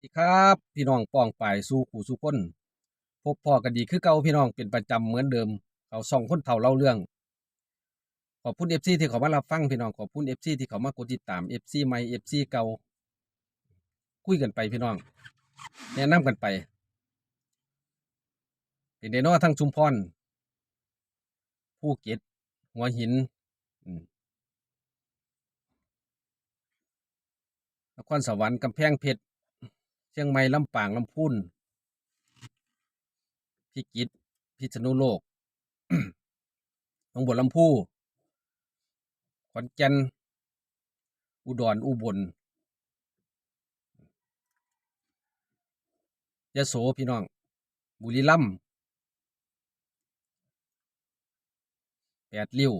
สวัสดีครับพี่น้องป้องปายสู่ขู่สู่คนพบพ่อกันดีคือเก่าพี่น้องเป็นประจำเหมือนเดิมเขาส่องคนเฒ่าเล่าเรื่อง ขอบคุณเอฟซีที่เขามารับฟังพี่น้องขอบคุณเอฟซีที่เขามากดติดตามเอฟซีใหม่เอฟซีเก่าคุยกันไปพี่น้องแนะนำกันไปเป็นเดนอทั้งชุมพรภูเก็ตหัวหินนครสวรรค์กำแพงเพชร เชียงใหม่ลำปางลำพูนพิจิตพิษณุโลกหนองบัวลำพูขอนแก่นอุดรอุบลยะโสพี่น้อง บุรีรัมย์แปดริ้ว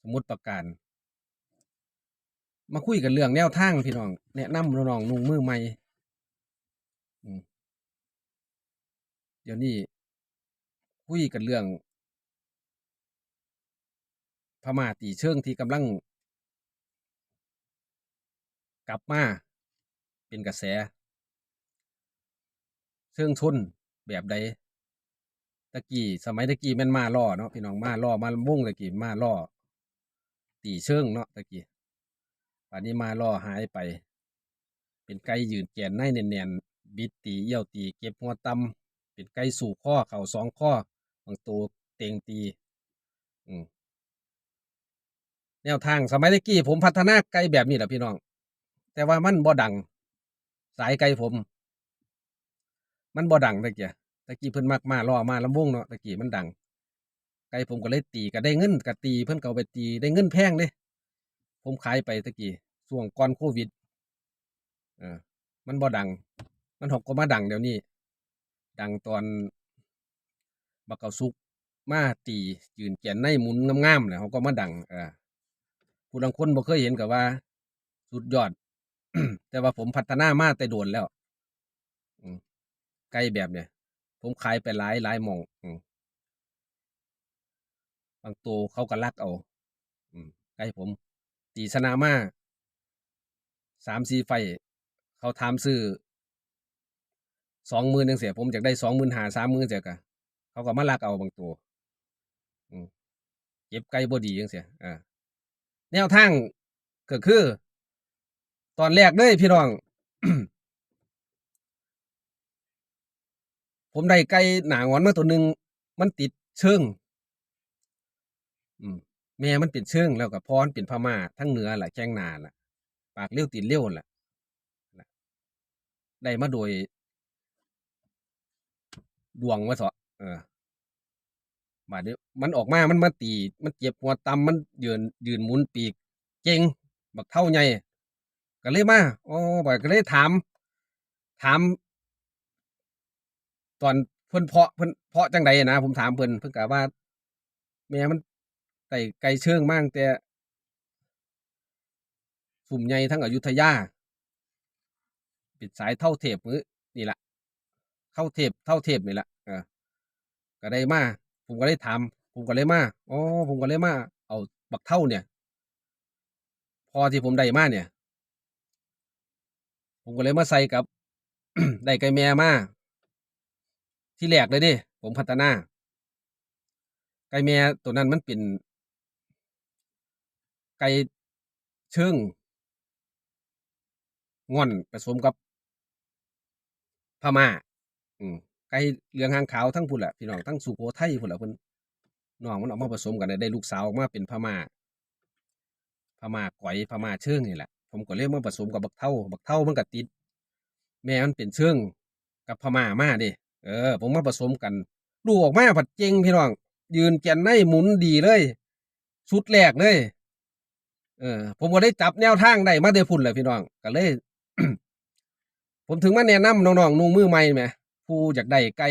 สมุทรปราการ มาคุยกันเรื่องแนวทางพี่น้องแนะนำน้องนุ่งมือใหม่เดี๋ยวนี้คุยกันเรื่อง พม่าตีเชิงที่กำลัง กลับมาเป็นกระแส เชิงชนแบบใดตะกี้สมัยตะกี้ม่นมาล่อเนาะพี่น้องมาล่อมามุ่งตะกี้มาล่อ ตีเชิงเนาะตะกี้ ป่านนี้มาล่อหายไป เป็นไก่ยืนแกนในแน่นๆบิดตีเยี่ยวตีเก็บหัวตำเป็นไก่สู่ข้อเข่าสองข้อบางตัวเต็งตี อืมแนวทางสมัยตะกี้ผมพัฒนาไก่แบบนี้แหละพี่น้อง แต่ว่ามันบ่ดัง สายไก่ผม มันบ่ดังตะกี้ตะกี้เพิ่นมักมาล่อมาลำวงเนาะตะกี้มันดังไก่ผมก็เลยตีก็ได้เงินก็ตีเพิ่นก็เอาไปตีได้เงินแพงเด้ ผมขายไปตะกี้ช่วงก่อนโควิดเออมันบ่ดัง มันหกก็มาดังเดี๋ยวนี้ ดังตอนบักเกาซุกมาตียืนแกนในหมุนงามๆเนี่ยเขาก็มาดังเออผู้ลังคนบ่เคยเห็นกับว่า สุดยอด แต่ว่าผมพัฒนามาแต่โดนแล้วอืมไก่แบบเนี่ย ผมขายไปหลายหลายมองบางตัวเขาก็ลักเอาอืมไก่ผม ตีสนามาสามสี่ไฟ เขาทำซื้อสองหมื่นยังเสียผมอยากได้สองหมื่นหาสามหมื่นเสียกะเขาก็มาลักเอาบางตัวเก็บไก่บดียังเสียอ่าแนวทางก็คือ ตอนแรกเลยพี่น้อง ผมได้ไก่หนางอนมาตัวหนึ่งมันติดเชิง แม่มันเป็นเชิงแล้วกับพรเป็นพม่าทั้งเหนือแหละแข้งนาล่ะ ปากเลี้ยวติดเลี้ยวล่ะน่ะได้มาโดย ดวงว่าเถอะเออบาดนี้มันออกมามันมาตี มันเจ็บหัวตำมันยืนยืนหมุนปีก เก่งบักเท่าใหญ่ก็เลยมาอ๋อบ่ก็เลยถาม ถาม ตอนเพิ่นเพาะเพิ่นเพาะจังใดนะผมถามเพิ่นเพิ่นกะว่า แม่มัน ไก่ไก่เชิงมากแต่สุ่มใหญ่ทั้งอยุธยาป็นสายเท่าเทพมือนี่แหละเข้าเทพเท่าเทพนี่แหละก็ได้มาผมก็เลยถามผมก็เลยมาอ๋อผมก็เลยมาเอาบักเท่าเนี่ย พอที่ผมได้มาเนี่ย ผมก็เลยมาใส่กับได้ไก่แม่มาที่แรกเลยดิผมพัฒนาไก่แม่ตัวนั้นมันเป็น ไก่เชิงง่อนผสมกับพม่า อืมไก่เหลืองหางขาวทั้งพุ่นแหละพี่น้องทั้งสุโขทัยพุ่นแหละเพิ่นน้องมันเออกมาผสมกันได้ลูกสาวออกมาเป็นพม่าพม่าก๋อยพม่าเชิงนี่แหละผมก็เลยกมาผสมกับบักเท่าบักเท่ามันก็ติด แม่มันเป็นเชิงกับพม่ามาดิเออ ผมมาผสมกันลูกออกมาผัดเจงพี่น้องยืนแกนในหมุนดีเลยชุดแรกเลย เออผมก็ได้จับแนวทางได้มาได้พุ่นเลยพี่น้องก็เลย ผมถึงมาแนะนำน้องๆนุ่งมือใหม่ไหมผู้อยากได้ไก่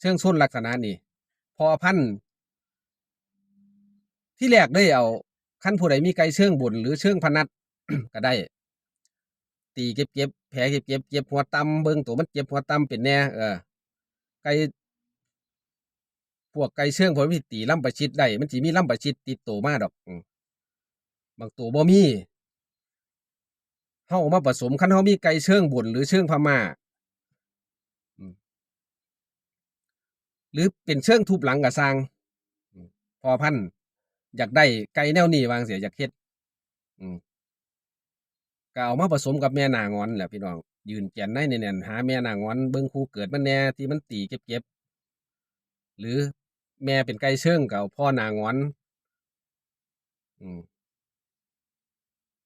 เชิงส้นลักษณะนี้พอพันที่แรกได้เอาขั้นผู้ใดมีไก่เชิงบุญหรือเชิงพนัดก็ได้ ตีเก็บเก็บแผลเก็บเก็บเจ็บหัวตำเบิ่งตัวมันเจ็บหัวตำเป็นแน่เออไก่พวกไก่เชิงผมมีตีล่ำประชิดได้มันจีมีล่ำประชิดติดตัวมาดอกอื บางตัวบ่มีเฮเฮาเอามาผสมคันเฮามีไก่เชิงบนหรือเชิงพม่าหรือเป็นเชิงทุบหลังก็สร้าง พอพันอยากได้ไก่แนวนี้วางเสียอยากเฮ็ดก็เอามาผสมกับแม่นางอนแหละพี่น้องยืนแก่นในแน่นหาแม่นางอนเบิ่งคู่เกิดมันแน่ที่มันตีเก็บๆหรือแม่เป็นไก่เชิงก็เอาพ่อนางอน อืม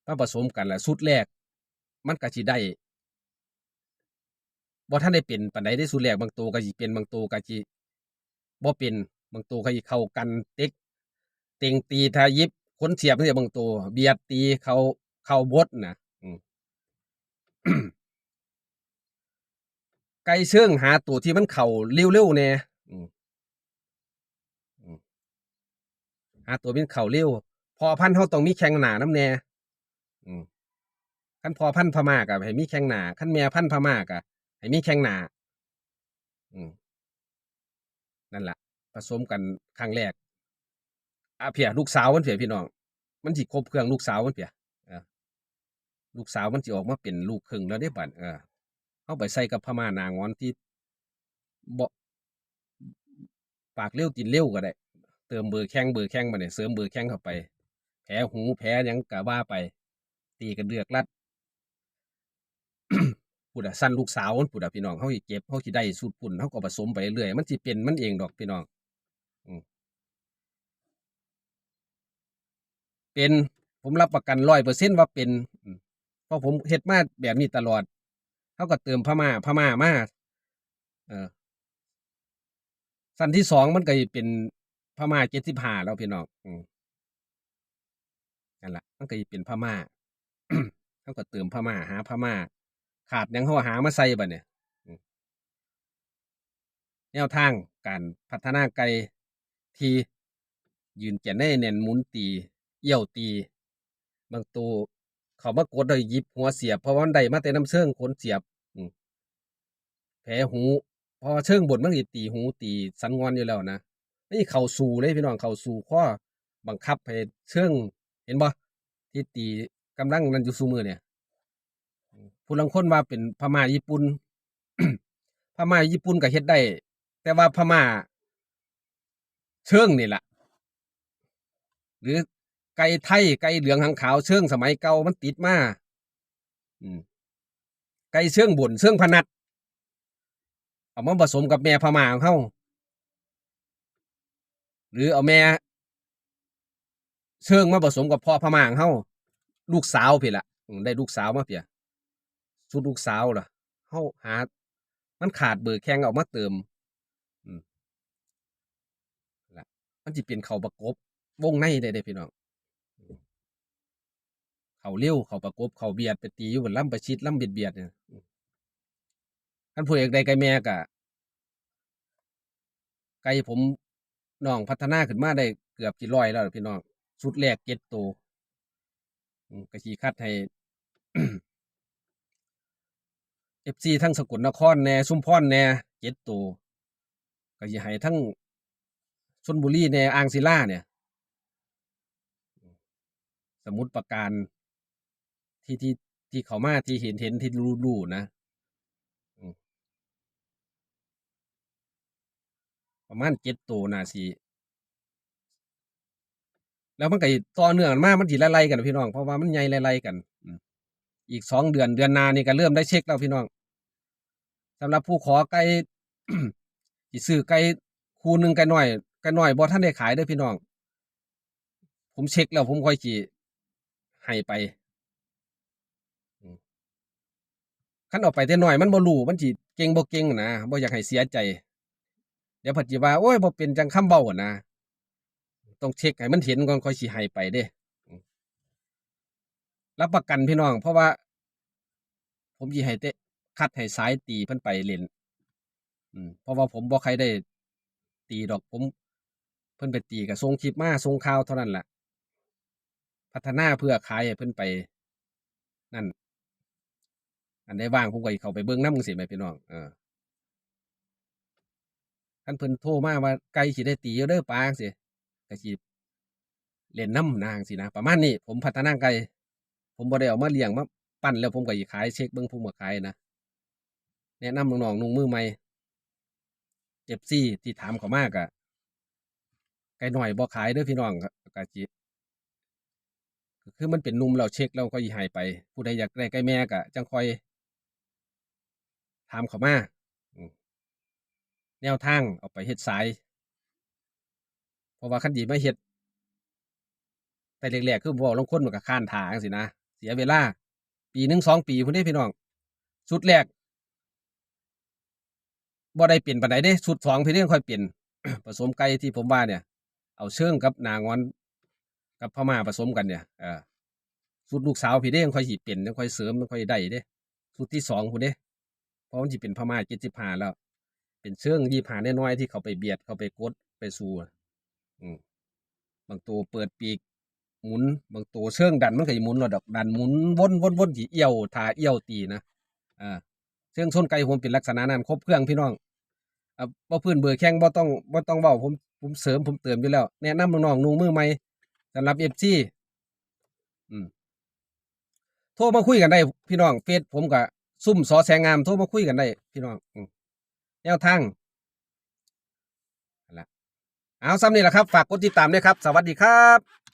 มาผสมกันแล้วสุดแรก มันก็สิได้บ่ทันได้เป็นปานใดได้สุดแรกบางตัวก็สิเป็นบางตัวก็สิบ่เป็นบางตัวก็สิเข้ากันเต็กเต็งตีทายิบคนเสียบจังซี่บางตัวเบียดตีเขาเข้าบดนะไก่เชิงหาตัวที่มันเข้าเร็วๆแหน่อืมอืมหาตัวที่มันเข้าเร็วพอพันเฮาต้องมีแข้งหนาน้ำแหน่อืม คันพอพันพม่าก็ให้มีแข้งหนาคันแม่พันพม่าก็ให้มีแข้งหนาอืมนั่นล่ะผสมกันครั้งแรกอะเพียลูกสาวมันเพียพี่น้อง มันสิครบเครื่องลูกสาวมันเพียลูกสาวมันสิออกมาเป็นลูกครึ่งแล้วเด้บัดเออเอาไปใส่กับพม่านางอนที่บปากเร็วตินเร็วก็ได้ เติมเบอร์แข้งเบอร์แข้งมาเนี่ยเสริมเบอร์แข้งเข้าไป แผลหูแผลยังกะว่าไป ตีกันเดือกรัด พูดอะสั้นลูกสาวมันพูดอะพี่น้องเขาสิเจ็บเขาสิได้สูตรปุ่นเขาก็ผสมไปเรื่อยมันสิเป็นมันเองดอกพี่น้องเป็นผมรับประกันร้อยเปอร์เซ็นว่าเป็นเพราะผมเฮ็ดมาแบบนี้ตลอดเขาก็เติมพม่าพม่ามาเออสั้นที่สองมันก็สิเป็นพม่าเจ็ดสิบห้าแล้วพี่น้องอืมนั่นละมันก็สิเป็นพม่าเขาก็เติมพม่าหาพม่า ขาดยังเขาหามาใส่บัดเนี่ยแนวทางการพัฒนาไก่ทียืนแก่นได้เน่นหมุนตีเอี่ยวตี บางตัวเขามากดเลยยิบหัวเสียบ เพราะว่ามันได้มาแต่น้ำเชิงขนเสียบแผลหู พอเชิงบนมันสิตีหูตีสันงอนอยู่แล้วนะนี่เข่าสู่เลยพี่น้องเข่าสู่ข้อบังคับให้เชิงเห็นบ่ที่ตีกำลังนั่นอยู่สู่มือเนี่ย ผู้ลังคนว่าเป็นพม่าญี่ปุ่นพม่าญี่ปุ่นก็เฮ็ดได้ แต่ว่าพม่าเชิงนี่แหละหรือไก่ไทยไก่เหลืองหางขาวเชิงสมัยเก่ามันติดมาไก่เชิงบนเชิงพนัดเอามาผสมกับแม่พม่าของเขาหรือเอาแม่เชิงมาผสมกับพ่อพม่าของเขาลูกสาวเพี่ละได้ลูกสาวมาเพีย ชุดลูกสาวล่ะเฮาหา มันขาดเบอร์แข้งเอามาเติม อืมละมันสิเป็นเข่าประกบ วงในได้เด้พี่น้องเข่าเลี้ยวเข่าประกบ เข่าเบียดไปตีอยู่บนลำประชิดลำเบียดเบียดเนี่ยอืมคันผู้เอกใดไก่แม่กะไก่ผมน้องพัฒนาขึ้นมาได้เกือบกี่ร้อยแล้วพี่น้องชุดแรกเจ็ดตัวอืมก็สิคัดให้ เอฟซีทั้งสกลนครแน่ชุมพรแน่เจ็ดตัวก็สิให้ทั้งชนบุรีแน่อ่างศิลาเนี่ย สมุดประการที่ที่ที่เขามาที่เห็นเห็นที่รู้รู้นะประมาณเจ็ดตัวนาสิแล้วมันก็ต่อเนื่องกันมากมันสิไล่ๆกันพี่น้องเพราะว่ามันใหญ่ไล่ๆกัน อีกสองเดือนเดือนนานี่ก็เริ่มได้เช็คแล้วพี่น้อง สำหรับผู้ขอไก่สิซื้อไก่คู่หนึ่งไก่น้อยไก่น้อยบ่ท่านได้ขายเด้อพี่น้อง ผมเช็คแล้วผมค่อยสิให้ไปอืมคันเอาไปแต่น้อยมันบ่รู้มันสิเก่งบ่เก่งนะบ่อยากให้เสียใจ เดี๋ยวเพัดสิว่าโอ้ยบ่เป็นจังคำเว้านะต้องเช็คให้มันเห็นก่อนค่อยสิให้ไปเด้รับประกันพี่น้อง เพราะว่า ผมสิให้เตะ คัดให้สายตีเพิ่นไปเล่นอืมเพราะว่าผมบ่ใครได้ตีดอกผม เพิ่นไปตีกับส่งคลิปมาส่งข่าวเท่านั้นแหละพัฒนาเพื่อขายให้เพิ่นไป นั่น อันใดว่างผมก็เข้าไปเบิ่งน้ำจังซี่แหมพี่น้องเออคันเพิ่นโทรมาว่าไก่สิได้ตีเด้อปาจังซี่ก็สิเล่นน้ำนะจังซี่นะประมาณนี้ผมพัฒนาไก่ผมบ่ได้เอามาเลี้ยงมาปปั้นแล้วผมก็สิขายเช็คเบิ่งผมก็ขายนะ แนะนำน้องๆนุ่งมือใหม่ FC ที่ถามเขามากอะไก่หน่อยบ่ขายเด้อพี่น้องก็ก็สิก็คือมันเป็นนุ่มแล้วเช็คแล้วก็สิให้ไป ผู้ใดอยากได้ไก่แม่ก็จังคอยถามเขามาแนวทางเอาไปเฮ็ดสาย เพราะว่าคันดีไมาเฮ็ด แต่แรกๆคือบ่ลงคนมันก็ค้านท่างซี่นะ เสียเวลา ปีหนึ่งสองปีพุ่นเด้พี่น้อง สุดแรก บ่ได้เปลี่ยนปานใดเด้สุดสองพี่เด้ค่อยเปลี่ยนผสมไก่ที่ผมว่าเนี่ย เอาเชิงกับนางอนกับพม่าผสมกันเนี่ยเออสุดลูกสาวพี่เด้ยังค่อยสิเปลี่ยนยังค่อยเสริมยังค่อยได้เด้สุดที่สองพุ่นเด้เพราะมันสิเป็นพม่า75แล้ว เป็นเชิง25น้อยๆที่เขาไปเบียดเขาไปกดไปสู้อืมบางตัวเปิดปีกหมุน บางตัวเชิงดันมันก็สิหมุนแล้วดอกดันหมุนวนวนวนสิเอี่ยวท่าเอี่ยวตีนะอ่าเชิงชนไก่ผมเป็นลักษณะนั้นครบเครื่องพี่น้อง บ่พื้นเบอร์แข้งบ่ต้องบ่ต้องเว้าผมผมเสริมผมเติมอยู่แล้ว แนะนำน้องๆนุ่งมือใหม่สำหรับ FC อืมโทรมาคุยกันได้ พี่น้องเฟซผมก็ซุ่มสอแสงงามโทรมาคุยกันได้ พี่น้องอืมแนวทางนั่นล่ะเอาซ้ำนี่แหละครับ ฝากกดติดตามด้วยครับ สวัสดีครับ